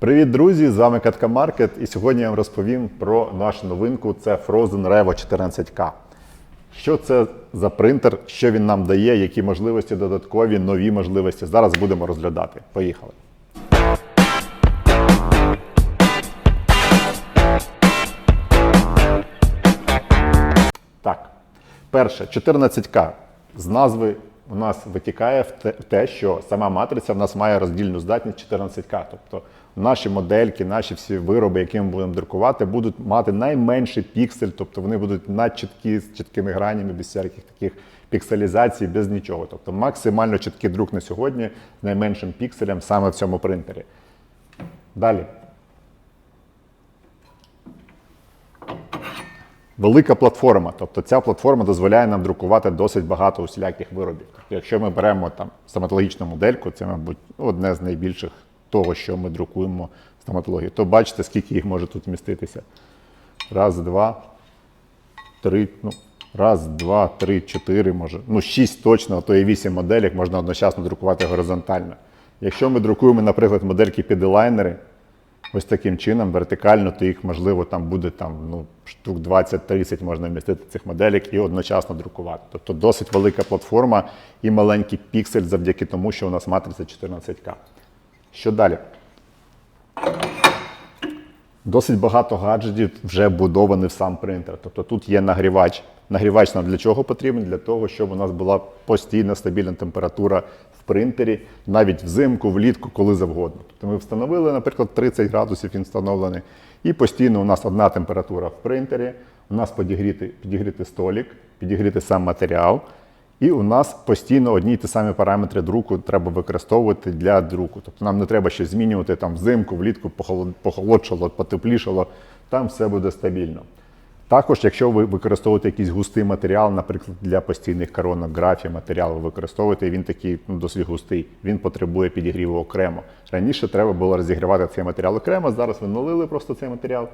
Привіт, друзі! З вами Катка Маркет, і сьогодні я вам розповім про нашу новинку. Це Frozen Revo 14K. Що це за принтер, що він нам дає, які можливості додаткові, нові можливості. Зараз будемо розглядати. Поїхали. Так, перше, 14К. З назви у нас витікає в те- що сама матриця в нас має роздільну здатність 14К. Тобто наші модельки, наші всі вироби, які ми будемо друкувати, будуть мати найменший піксель, тобто вони будуть надчіткі з чіткими гранями, без всяких таких пікселізацій, без нічого. Тобто максимально чіткий друк на сьогодні з найменшим пікселем саме в цьому принтері. Далі. Велика платформа, тобто ця платформа дозволяє нам друкувати досить багато усіляких виробів. Тобто, якщо ми беремо там стоматологічну модельку, це, мабуть, одне з найбільших того, що ми друкуємо в стоматології, то бачите, скільки їх може тут вміститися. Раз, два, три, ну, раз, два, три, чотири, може, ну, шість точно, а то і вісім моделек можна одночасно друкувати горизонтально. Якщо ми друкуємо, наприклад, модельки під елайнери, ось таким чином, вертикально, то їх, можливо, там буде там, ну, штук 20-30 можна вмістити цих моделек і одночасно друкувати. Тобто досить велика платформа і маленький піксель завдяки тому, що у нас матриця 14К. Що далі? Досить багато гаджетів вже будовані в сам принтер. Тобто тут є нагрівач. Нагрівач нам для чого потрібен? Для того, щоб у нас була постійна стабільна температура принтері, навіть взимку, влітку, коли завгодно. Тобто ми встановили, наприклад, 30 градусів він встановлений, і постійно у нас одна температура в принтері, у нас підігріти, підігріти столік, підігріти сам матеріал. І у нас постійно одні й ті самі параметри друку треба використовувати для друку. Тобто нам не треба щось змінювати там взимку, влітку похолодшало, потеплішало, там все буде стабільно. Також, якщо ви використовуєте якийсь густий матеріал, наприклад, для постійних коронок, графії матеріал ви використовуєте, він такий ну, досить густий, він потребує підігріву окремо. Раніше треба було розігрівати цей матеріал окремо, зараз ви налили просто цей матеріал,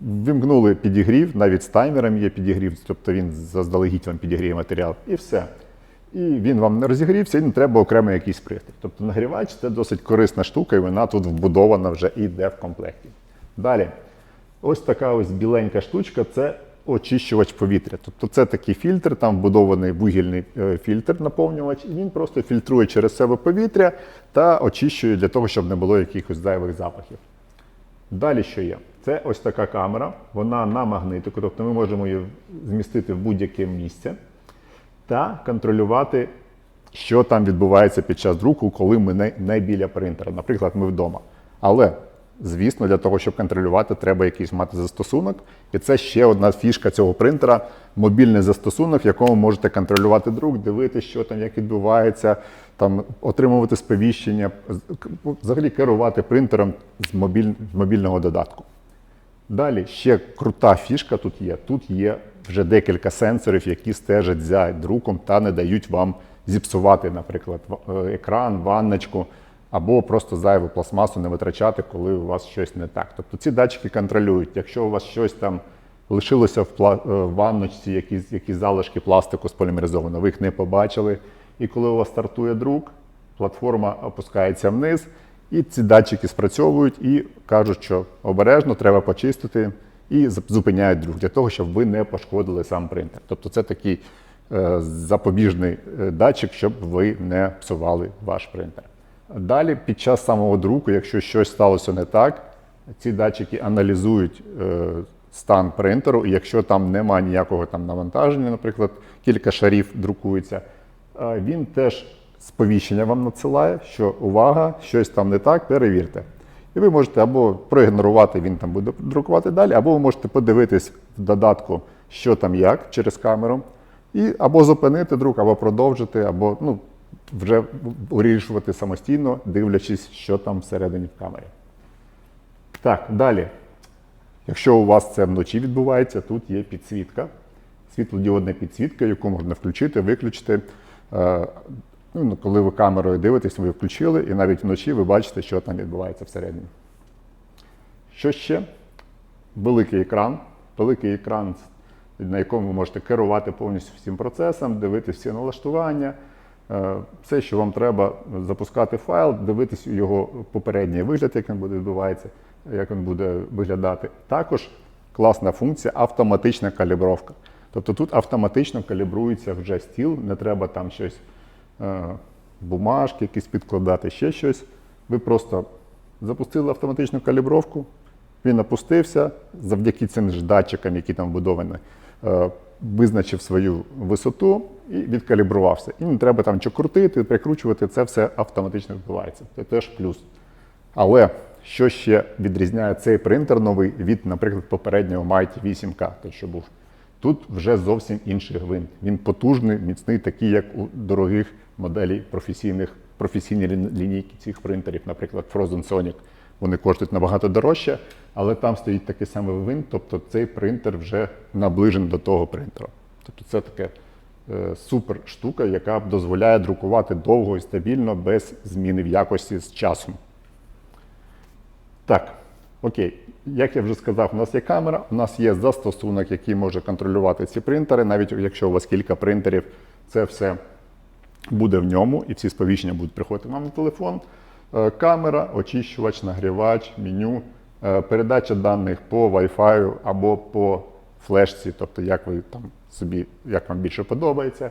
Вимкнули підігрів, навіть з таймером є підігрів, тобто він заздалегідь вам підігріє матеріал, і все. І він вам не розігрівся, і не треба окремо якийсь пристрій. Тобто нагрівач це досить корисна штука, і вона тут вбудована вже і йде в комплекті. Далі, ось така ось біленька штучка це очищувач повітря. Тобто це такий фільтр, там вбудований вугільний е, фільтр, наповнювач, і він просто фільтрує через себе повітря та очищує для того, щоб не було якихось зайвих запахів. Далі що є? Це ось така камера, вона на магнитику, тобто ми можемо її змістити в будь-яке місце та контролювати, що там відбувається під час друку, коли ми не, не біля принтера. Наприклад, ми вдома. Але, звісно, для того, щоб контролювати, треба якийсь мати застосунок. І це ще одна фішка цього принтера мобільний застосунок, в якому можете контролювати друк, дивитися, що там, як відбувається, там, отримувати сповіщення, взагалі керувати принтером з, мобіль, з мобільного додатку. Далі ще крута фішка тут є. Тут є вже декілька сенсорів, які стежать за друком та не дають вам зіпсувати, наприклад, е, екран, ванночку, або просто зайву пластмасу не витрачати, коли у вас щось не так. Тобто ці датчики контролюють. Якщо у вас щось там лишилося в пла- е, в ванночці, якісь, якісь залишки пластику сполімеризованого, ви їх не побачили. І коли у вас стартує друк, платформа опускається вниз, і ці датчики спрацьовують і кажуть, що обережно треба почистити, і зупиняють друк для того, щоб ви не пошкодили сам принтер. Тобто це такий е, запобіжний е, датчик, щоб ви не псували ваш принтер. Далі, під час самого друку, якщо щось сталося не так, ці датчики аналізують е, стан принтеру, і якщо там немає ніякого там навантаження, наприклад, кілька шарів друкується, е, він теж сповіщення вам надсилає, що увага, щось там не так, перевірте. І ви можете або проігнорувати, він там буде друкувати далі, або ви можете подивитись в додатку, що там як через камеру, і або зупинити друк, або продовжити, або ну, вже вирішувати самостійно, дивлячись, що там всередині в камері. Так, далі. Якщо у вас це вночі відбувається, тут є підсвітка, світлодіодна підсвітка, яку можна включити, виключити. Е, Ну, коли ви камерою дивитесь, ви включили, і навіть вночі ви бачите, що там відбувається всередині. Що ще? Великий екран. Великий екран, на якому ви можете керувати повністю всім процесом, дивитися всі налаштування, Все, що вам треба, запускати файл, дивитись його попередній вигляд, як він буде відбувається, як він буде виглядати. Також класна функція автоматична калібровка. Тобто тут автоматично калібрується вже стіл, не треба там щось, е, бумажки якісь підкладати, ще щось. Ви просто запустили автоматичну калібровку, він опустився завдяки цим ж датчикам, які там вбудовані, е, визначив свою висоту і відкалібрувався. І не треба там що крутити, прикручувати, це все автоматично відбувається. Це теж плюс. Але що ще відрізняє цей принтер новий від, наприклад, попереднього Mighty 8K, той, що був? Тут вже зовсім інший гвинт. Він потужний, міцний, такий, як у дорогих моделей професійних, професійні лінійки цих принтерів, наприклад, Frozen Sonic. Вони коштують набагато дорожче, але там стоїть такий самий гвинт, тобто цей принтер вже наближений до того принтера. Тобто це таке е, супер штука, яка дозволяє друкувати довго і стабільно без зміни в якості з часом. Так, окей. Як я вже сказав, у нас є камера, у нас є застосунок, який може контролювати ці принтери. Навіть якщо у вас кілька принтерів, це все буде в ньому, і всі сповіщення будуть приходити вам на телефон. Е, Камера, очищувач, нагрівач, меню, е, передача даних по Wi-Fi або по флешці, тобто як ви там собі, як вам більше подобається.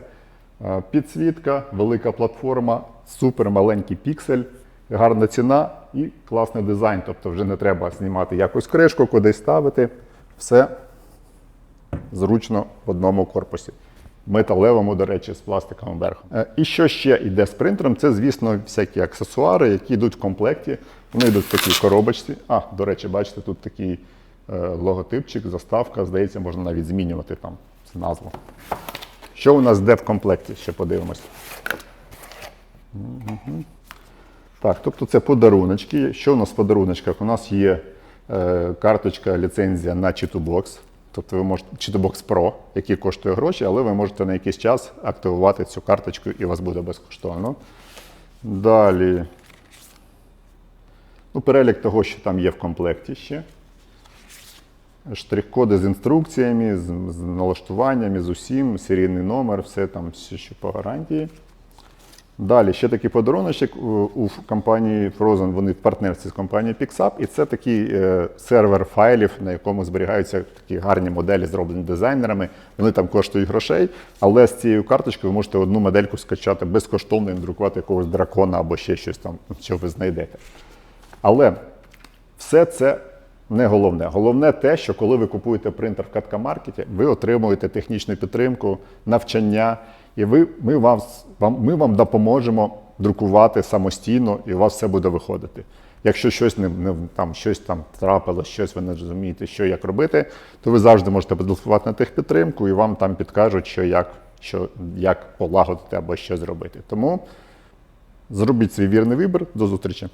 Е, Підсвітка, велика платформа, супер маленький піксель, гарна ціна і класний дизайн. Тобто вже не треба знімати якусь кришку, кудись ставити. Все зручно в одному корпусі. Металевому, до речі, з пластиковим верхом. Е, І що ще йде з принтером? Це, звісно, всякі аксесуари, які йдуть в комплекті. Вони йдуть в такій коробочці. А, до речі, бачите, тут такий е, логотипчик, заставка. Здається, можна навіть змінювати там назву. Що у нас йде в комплекті? Ще подивимось. Мгм. Так, тобто це подаруночки. Що у нас в подаруночках? У нас є е, карточка, ліцензія на Chitubox. Тобто ви можете Chitubox Pro, який коштує гроші, але ви можете на якийсь час активувати цю карточку і у вас буде безкоштовно. Далі. Ну, перелік того, що там є в комплекті ще. Штрих-коди з інструкціями, з, з налаштуваннями, з усім, серійний номер, все там, що по гарантії. Далі ще такий подаруночок у, у компанії Frozen, вони в партнерстві з компанією PixUp, і це такий е, сервер файлів, на якому зберігаються такі гарні моделі, зроблені дизайнерами. Вони там коштують грошей, але з цією карточкою ви можете одну модельку скачати безкоштовно і надрукувати якогось дракона або ще щось там, що ви знайдете. Але все це не головне. Головне те, що коли ви купуєте принтер в Каткамаркеті, ви отримуєте технічну підтримку, навчання, і ви, ми, вам, вам, ми вам допоможемо друкувати самостійно, і у вас все буде виходити. Якщо щось не, не там щось там трапилось, щось ви не розумієте, що як робити, то ви завжди можете потелефонувати на техпідтримку, і вам там підкажуть, що як, що як полагодити або що зробити. Тому зробіть свій вірний вибір. До зустрічі.